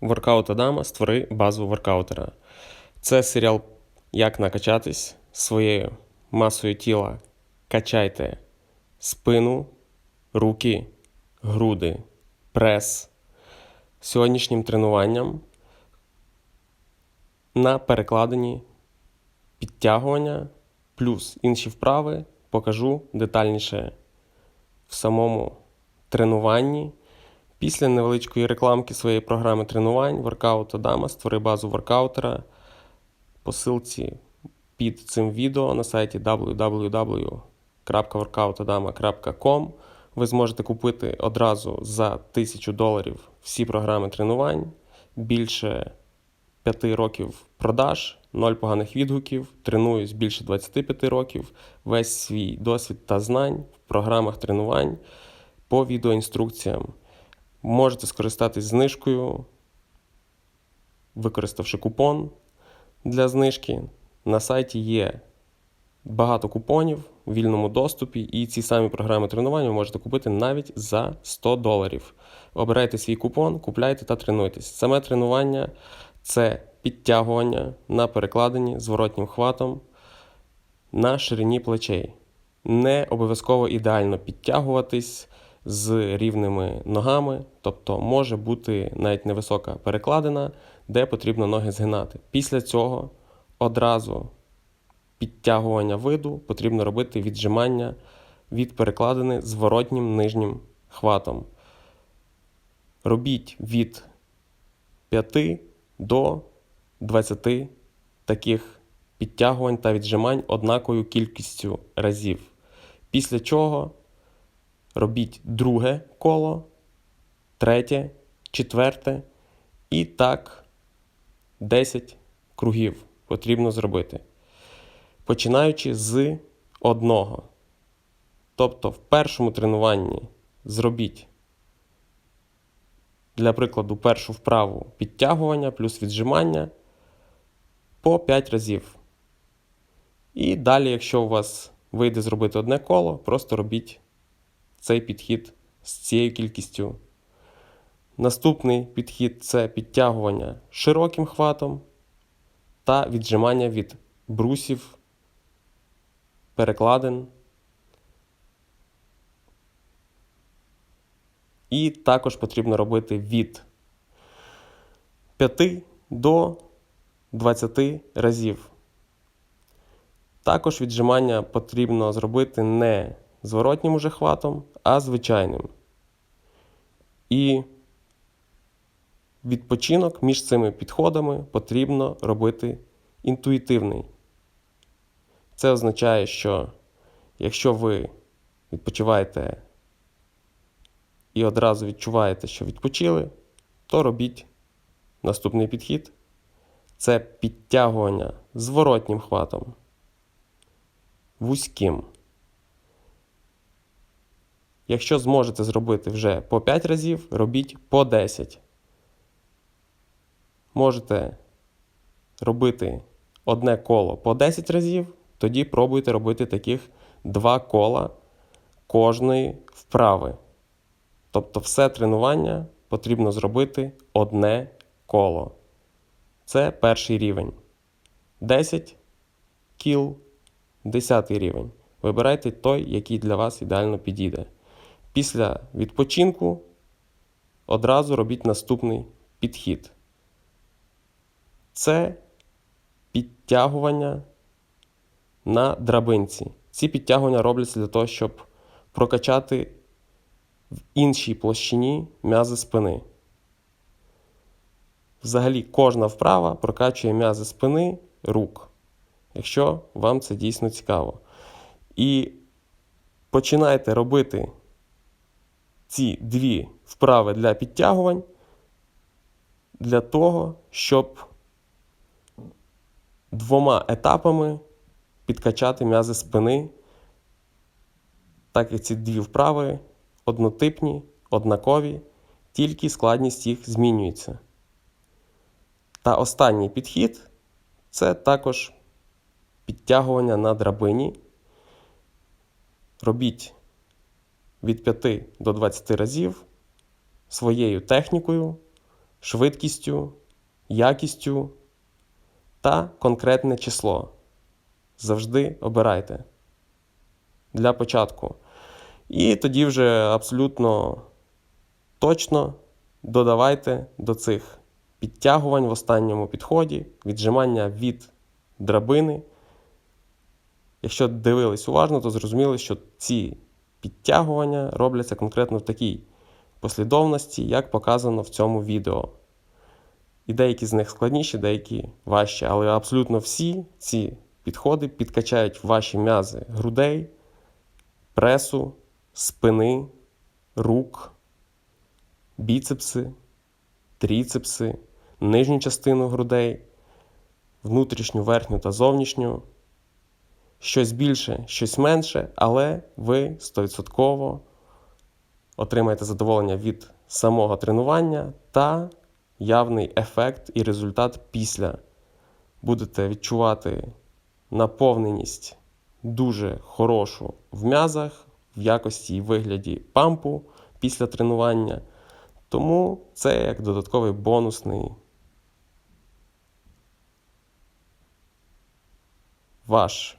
Воркаут Адама створи базу воркаутера. Це серіал Як накачатись своєю масою тіла. Качайте спину, руки, груди, прес. Сьогоднішнім тренуванням на перекладині підтягування плюс інші вправи покажу детальніше в самому тренуванні. Після невеличкої рекламки своєї програми тренувань Воркаут Адама створи базу воркаутера. Посилці під цим відео на сайті www.workoutadama.com ви зможете купити одразу за 1000 доларів всі програми тренувань, більше 5 років продаж, 0 поганих відгуків, тренуюсь більше 25 років, весь свій досвід та знань в програмах тренувань по відеоінструкціям. Можете скористатись знижкою, використавши купон для знижки. На сайті є багато купонів у вільному доступі, і ці самі програми тренувань ви можете купити навіть за 100 доларів. Обирайте свій купон, купляйте та тренуйтесь. Саме тренування це підтягування на перекладині зворотнім хватом на ширині плечей. Не обов'язково ідеально підтягуватись з рівними ногами, тобто може бути навіть невисока перекладина, де потрібно ноги згинати. Після цього одразу підтягування виду потрібно робити віджимання від перекладини зворотнім нижнім хватом. Робіть від 5 до 20 таких підтягувань та віджимань однаковою кількістю разів. Після чого робіть друге коло, третє, четверте і так 10 кругів потрібно зробити. Починаючи з одного. Тобто в першому тренуванні зробіть, для прикладу, першу вправу підтягування плюс віджимання по 5 разів. І далі, якщо у вас вийде зробити одне коло, просто робіть цей підхід з цією кількістю. Наступний підхід це підтягування широким хватом та віджимання від брусів, перекладин. І також потрібно робити від 5 до 20 разів. Також віджимання потрібно зробити не зворотнім уже хватом, а звичайним. І відпочинок між цими підходами потрібно робити інтуїтивний. Це означає, що якщо ви відпочиваєте і одразу відчуваєте, що відпочили, то робіть наступний підхід. Це підтягування зворотнім хватом, вузьким. Якщо зможете зробити вже по 5 разів, робіть по 10. Можете робити одне коло по 10 разів, тоді пробуйте робити таких 2 кола кожної вправи. Тобто, все тренування потрібно зробити одне коло. Це перший рівень. 10 кіл, 10 рівень. Вибирайте той, який для вас ідеально підійде. Після відпочинку одразу робіть наступний підхід. Це підтягування на драбинці. Ці підтягування робляться для того, щоб прокачати в іншій площині м'язи спини. Взагалі, кожна вправа прокачує м'язи спини рук, якщо вам це дійсно цікаво. І починайте робити ці дві вправи для підтягувань для того, щоб двома етапами підкачати м'язи спини, так як ці дві вправи однотипні, однакові, тільки складність їх змінюється. Та останній підхід це також підтягування на драбині. Робіть від 5 до 20 разів своєю технікою, швидкістю, якістю та конкретне число. Завжди обирайте для початку. І тоді вже абсолютно точно додавайте до цих підтягувань в останньому підході, віджимання від драбини. Якщо дивились уважно, то зрозуміли, що ці підтягування робляться конкретно в такій послідовності, як показано в цьому відео. І деякі з них складніші, деякі важчі, але абсолютно всі ці підходи підкачають ваші м'язи грудей, пресу, спини, рук, біцепси, тріцепси, нижню частину грудей, внутрішню, верхню та зовнішню. Щось більше, щось менше, але ви 100% отримаєте задоволення від самого тренування та явний ефект і результат після. Будете відчувати наповненість дуже хорошу в м'язах, в якості і вигляді пампу після тренування. Тому це як додатковий бонусний ваш